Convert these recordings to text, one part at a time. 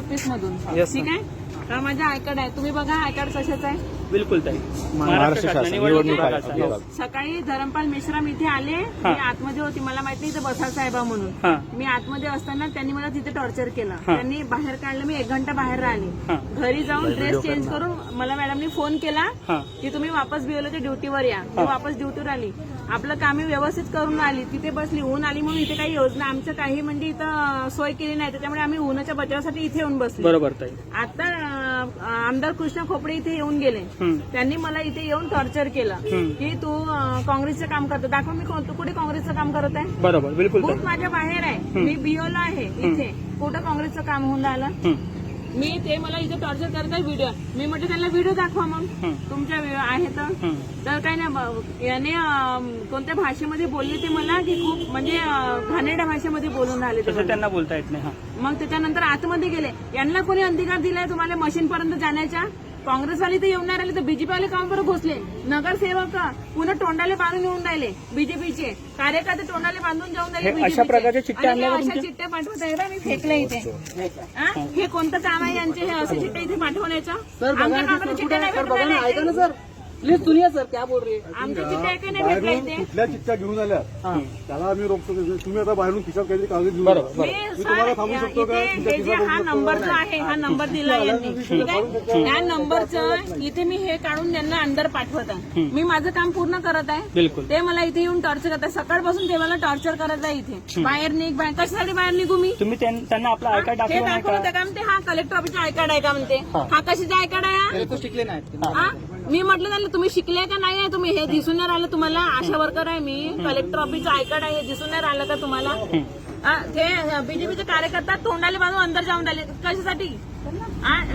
Office मधून. Yes, ठीक आहे? हा माझा आय कार्ड आहे. तुम्ही बघा आय कार्ड कशाचं आहे? बिलकुल ताई. महाराष्ट्र शासन शासन निवडणूक निवडणूक विभागाचा. आयोग. हो. सकाळी धरमपाल मेश्राम इथे आले. मी आतमध्ये होती. मला माहीत नाही इथे बसाल साहेबा म्हणून. मी आतमध्ये असताना त्यांनी मला तिथे टॉर्चर केलं. हा. त्यांनी बाहेर काढलं. मी एक घंटा बाहेर राहिली. घरी जाऊन ड्रेस चेंज करून मला मॅडमनी फोन केला हा. की तुम्ही वापस बिओलोच्या ड्युटीवर या. मी वापस ड्युटीवर आली. आपलं काम व्यवस्थित करून आली. तिथे बसली. ऊन आली म्हणून इथे काही योजना आमच्या काही म्हणजे इथं सोय केली नाही. त्याच्यामुळे आम्ही उन्हाच्या बचावासाठी इथे येऊन बसलो. बरोबर ताई. आता आमदार कृष्ण खोपडे इथे येऊन गेले. त्यांनी मला इथे येऊन टॉर्चर केलं. की तू काँग्रेसचं काम करतो. दाखव मी तू कुठे काँग्रेसचं काम करत आहे? बरोबर बिलकुल माझ्या बाहेर आहे. मी बिओला आहे इथे. कुठं काँग्रेसचं काम होऊन राहिलं. मी ते मला इथे टॉर्चर करत आहे व्हिडिओ मी म्हटलं त्यांना व्हिडिओ दाखवा मग. तुमच्या आहे तर. काही नाही याने कोणत्या भाषेमध्ये बोलले ते मला की खूप म्हणजे घाणेरड्या भाषेमध्ये बोलून राहिले तसं. त्यांना बोलता येत नाही हा. मग त्याच्यानंतर आतमध्ये गेले. यांना कोणी अधिकार दिलाय तुम्हाला मशीन पर्यंत जाण्याच्या? काँग्रेसवाले तर येऊन नाही राहिले तर बीजेपी वाले काम बरं घुसले नगरसेवक पुन्हा तोंडाले बांधून येऊन राहिले बीजेपीचे कार्यकर्ते तोंडाले बांधून जाऊन राहिले हे अशा BJP चे. प्रकारचे चिठ्ठ्या अशा? चिठ्ठ्या पाठवत आहे मी इथे हा? कोणतं काम आहे यांचे हे असे चिठ्ठे इथे पाठवण्याचं आमच्या कामाला चिठ्ठ्या नाही. सर प्लीज सुनिए सर क्या बोल रहे हैं? आमच्या चिठ्ठ्या काही नाही भेटल्या बाहेरून इथे. कुठल्या चिठ्ठ्या घेऊन आल्या? त्याला आम्ही रोखतो तुम्ही आता बाहेरून खिशात काहीतरी कागद घेऊन. मी मी तुम्हाला थांबू सर, शकतो का? इथे तुमच्या हे जे खिशात हा बघू नंबर जो आहे हा नंबर दिला यांनी. ठीक आहे? या नंबरचं इथे मी हे काढून त्यांना अंदर पाठवत. आहे मी माझं काम पूर्ण करत आहे. बिलकुल. ते मला इथे येऊन टॉर्चर करत आहे सकाळपासून ते मला टॉर्चर करत आहे इथे. बाहेर निघ बाहेर कशासाठी बाहेर निघू मी? तुम्ही त्यां- त्यांना आपला आय कार्ड हे दाखवलं नाही दाखवलं का? होतं का? म्हणते हा कलेक्टर ऑफिसचा आय कार्ड आहे का म्हणते? हा. कशाचा आय कार्ड आहे हा? हा? मी म्हटलं त्यांना तुम्ही शिकले का नाही आहे? तुम्ही हे दिसून नाही राहिलं तुम्हाला? आशा वर्कर आहे मी. कलेक्टर ऑफिसचं आयकड आहे. हे दिसून नाही राहिलं का तुम्हाला? हा, ते बीजेपीचे कार्यकर्ता तोंडाले बांधून अंदर जाऊन राहिले. कशासाठी?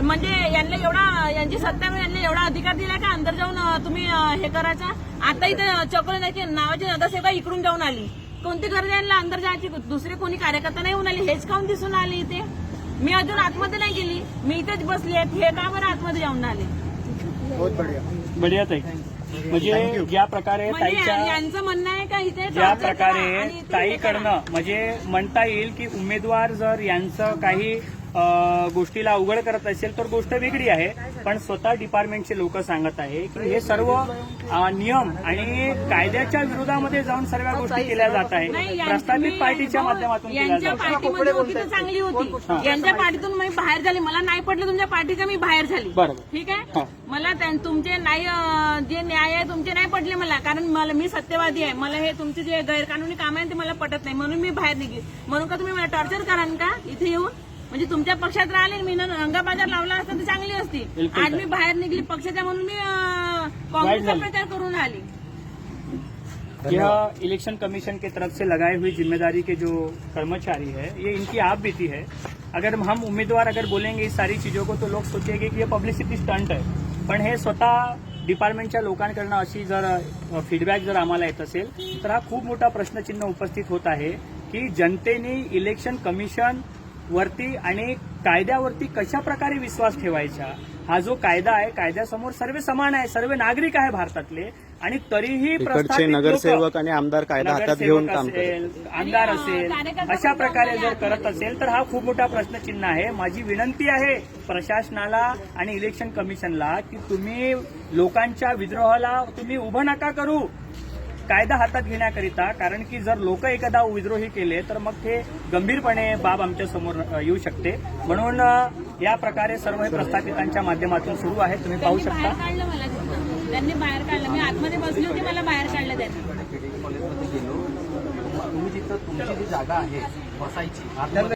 म्हणजे यांना एवढा यांची सत्ता मिळून यांना एवढा अधिकार दिला का अंदर जाऊन तुम्ही हे करायचा? आता इथे चकोले नाही नावाची नगरसेवका इकडून जाऊन आली. कोणती गरज यांना अंदर जायची? दुसरे कोणी कार्यकर्ता नाही होऊन आली. हेच काऊन दिसून आले इथे? मी अजून आतमध्ये नाही गेली. मी इथेच बसली आहे. हे का बरं आतमध्ये जाऊन आले? बढिया। ताई। म्हणजे ज्या प्रकारे म्हणजे ताईच्या यांचं म्हणणं आहे का इथे ज्या torture करा आणि प्रकारे इथे हे ताईकडनं. म्हणजे म्हणता येईल की उमेदवार जर यांचं काही अ, गोष्टीला अवघड करत असेल तर गोष्ट वेगळी आहे. पण स्वतः डिपार्टमेंटचे लोक सांगत आहे की हे सर्व नियम आणि कायद्याच्या विरोधामध्ये जाऊन सर्व गोष्टी केल्या जात आहे मी- पार्टीच्या माध्यमातून केल्या जात चांगली होती. यांच्या पार्टीतून मी बाहेर झाली. मला नाही पडलं तुमच्या पार्टीचं मी बाहेर झाली. ठीक हा. आहे मला त्यां- तुमचे नाही जे न्याय आहे तुमचे नाही पडले मला. कारण मला मी सत्यवादी आहे. मला हे तुमचे जे गैरकानूनी काम आहे ते मला पटत नाही. म्हणून मी बाहेर निघली. म्हणून का तुम्ही मला टॉर्चर कराल का? इथे येऊन? म्हणजे तुमच्या पक्षात राहिले मी ना रंगाबाजार लावला असता तर चांगली असती. बिलकुल आज मी बाहेर निघली पक्षाच्या म्हणून मी अं, काँग्रेसचा झालं. प्रचार करून आली. यह इलेक्शन कमीशन की तरफ से लगाई हुई जिम्मेदारी के जो कर्मचारी है ये इनकी आप बीती है। अगर हम उम्मीदवार अगर बोलेंगे इस सारी चीजों को तो लोग सोचेंगे की हे पब्लिसिटी स्टंट आहे पण हे स्वतः डिपार्टमेंटच्या लोकांकडनं अशी जर फीडबॅक जर आम्हाला येत असेल तर हा खूप मोठा प्रश्नचिन्ह उपस्थित होत आहे की जनतेने इलेक्शन कमिशन वरती आणि कायद्यावरती कशा प्रकारे विश्वास ठेवायचा? हा जो कायदा आहे कायद्यासमोर सर्व समान आहे सर्व नागरिक आहे भारतातले. आणि तरीही नगरसेवक आणि आमदार कायदा हातात घेऊन असेल, करतात आमदार असेल अशा प्रकारे जर करत असेल तर हा खूप मोठा प्रश्नचिन्ह आहे. माझी विनंती आहे प्रशासनाला आणि इलेक्शन कमिशनला की तुम्ही लोकांच्या विद्रोहाला तुम्ही उभं नका करू. कायदा हातात घेण्याकरिता कारण की जर लोक एखादा विद्रोही केले तर मग ते गंभीरपणे बाब आमच्यासमोर येऊ शकते. म्हणून या प्रकारे सर्व हे प्रस्थापितांच्या माध्यमातून सुरू आहे. तुम्ही पाहू त्यांनी शकता. बाहेर काढलं मला तिथनं. त्यांनी बाहेर काढलं. मी आतमध्ये बसली होती मला बाहेर काढलं त्यांनी. तुम्ही जिथं तुमची जी जागा आहे बसायची